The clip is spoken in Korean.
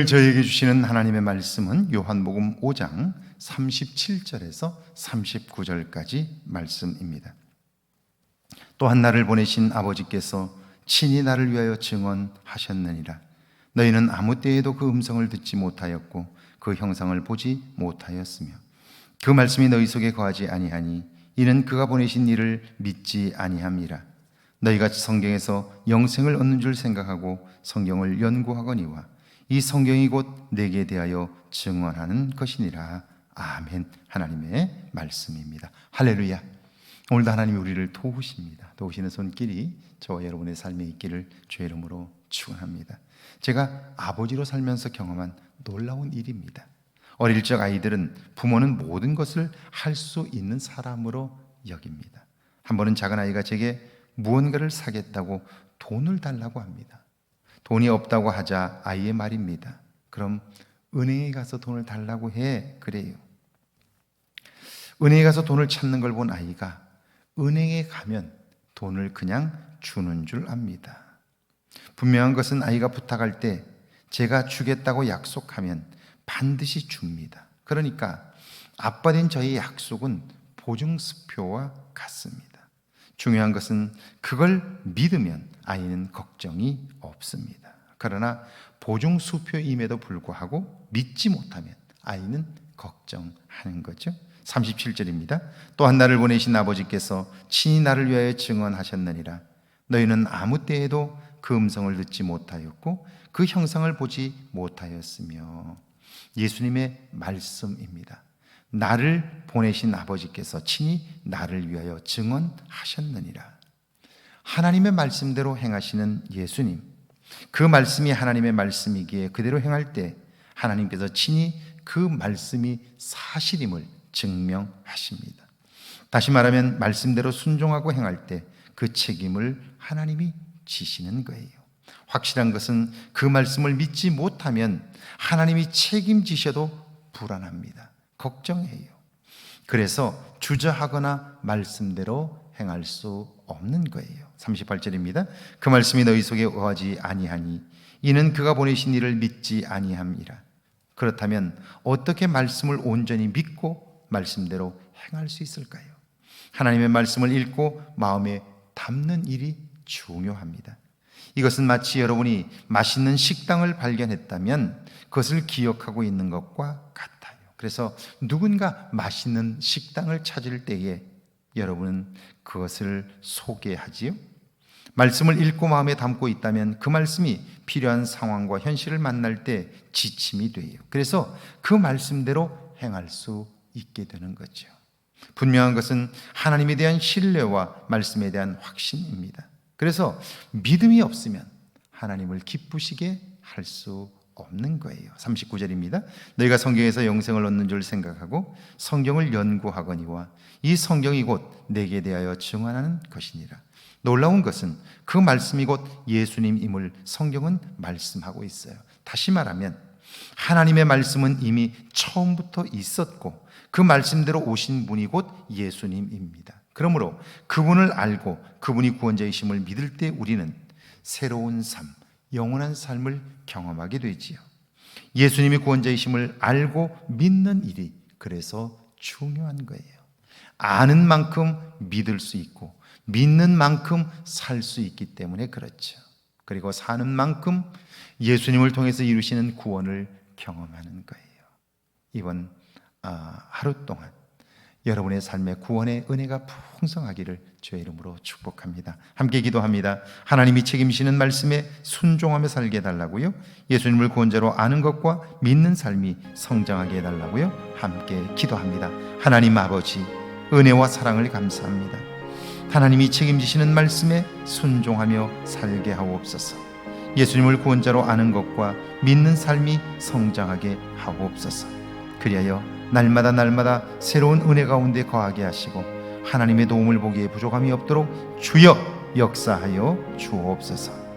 오늘 저에게 주시는 하나님의 말씀은 요한복음 5장 37절에서 39절까지 말씀입니다. 또한 나를 보내신 아버지께서 친히 나를 위하여 증언하셨느니라. 너희는 아무 때에도 그 음성을 듣지 못하였고 그 형상을 보지 못하였으며 그 말씀이 너희 속에 거하지 아니하니 이는 그가 보내신 이를 믿지 아니함이라. 너희가 성경에서 영생을 얻는 줄 생각하고 성경을 연구하거니와 이 성경이 곧 내게 대하여 증언하는 것이니라. 아멘. 하나님의 말씀입니다. 할렐루야. 오늘도 하나님이 우리를 도우십니다. 도우시는 손길이 저와 여러분의 삶에 있기를 주의 이름으로 축원합니다. 제가 아버지로 살면서 경험한 놀라운 일입니다. 어릴 적 아이들은 부모는 모든 것을 할 수 있는 사람으로 여깁니다. 한 번은 작은 아이가 제게 무언가를 사겠다고 돈을 달라고 합니다. 돈이 없다고 하자 아이의 말입니다. 그럼 은행에 가서 돈을 달라고 해. 그래요. 은행에 가서 돈을 찾는 걸 본 아이가 은행에 가면 돈을 그냥 주는 줄 압니다. 분명한 것은 아이가 부탁할 때 제가 주겠다고 약속하면 반드시 줍니다. 그러니까 아빠 된 저의 약속은 보증수표와 같습니다. 중요한 것은 그걸 믿으면 아이는 걱정이 없습니다. 그러나 보증 수표임에도 불구하고 믿지 못하면 아이는 걱정하는 거죠. 37절입니다. 또한 나를 보내신 아버지께서 친히 나를 위하여 증언하셨느니라. 너희는 아무 때에도 그 음성을 듣지 못하였고 그 형상을 보지 못하였으며 예수님의 말씀입니다. 나를 보내신 아버지께서 친히 나를 위하여 증언하셨느니라. 하나님의 말씀대로 행하시는 예수님. 그 말씀이 하나님의 말씀이기에 그대로 행할 때 하나님께서 친히 그 말씀이 사실임을 증명하십니다. 다시 말하면 말씀대로 순종하고 행할 때 그 책임을 하나님이 지시는 거예요. 확실한 것은 그 말씀을 믿지 못하면 하나님이 책임지셔도 불안합니다. 걱정해요. 그래서 주저하거나 말씀대로 행할 수 없는 거예요. 38절입니다. 그 말씀이 너희 속에 거하지 아니하니 이는 그가 보내신 이를 믿지 아니함이라. 그렇다면 어떻게 말씀을 온전히 믿고 말씀대로 행할 수 있을까요? 하나님의 말씀을 읽고 마음에 담는 일이 중요합니다. 이것은 마치 여러분이 맛있는 식당을 발견했다면 그것을 기억하고 있는 것과 같아요. 그래서 누군가 맛있는 식당을 찾을 때에 여러분은 그것을 소개하지요. 말씀을 읽고 마음에 담고 있다면 그 말씀이 필요한 상황과 현실을 만날 때 지침이 돼요. 그래서 그 말씀대로 행할 수 있게 되는 거죠. 분명한 것은 하나님에 대한 신뢰와 말씀에 대한 확신입니다. 그래서 믿음이 없으면 하나님을 기쁘시게 할 수 없는 거예요. 39절입니다. 너희가 성경에서 영생을 얻는 줄 생각하고 성경을 연구하거니와 이 성경이 곧 내게 대하여 증언하는 것이니라. 놀라운 것은 그 말씀이 곧 예수님임을 성경은 말씀하고 있어요. 다시 말하면 하나님의 말씀은 이미 처음부터 있었고 그 말씀대로 오신 분이 곧 예수님입니다. 그러므로 그분을 알고 그분이 구원자이심을 믿을 때 우리는 새로운 삶, 영원한 삶을 경험하게 되지요. 예수님이 구원자이심을 알고 믿는 일이 그래서 중요한 거예요. 아는 만큼 믿을 수 있고 믿는 만큼 살 수 있기 때문에 그렇죠. 그리고 사는 만큼 예수님을 통해서 이루시는 구원을 경험하는 거예요. 이번 아, 하루 동안 여러분의 삶에 구원의 은혜가 풍성하기를 주의 이름으로 축복합니다. 함께 기도합니다. 하나님이 책임지는 말씀에 순종하며 살게 해달라고요. 예수님을 구원자로 아는 것과 믿는 삶이 성장하게 해달라고요. 함께 기도합니다. 하나님 아버지, 은혜와 사랑을 감사합니다. 하나님이 책임지시는 말씀에 순종하며 살게 하옵소서. 예수님을 구원자로 아는 것과 믿는 삶이 성장하게 하옵소서. 그리하여 날마다 날마다 새로운 은혜 가운데 거하게 하시고 하나님의 도움을 보기에 부족함이 없도록 주여 역사하여 주옵소서.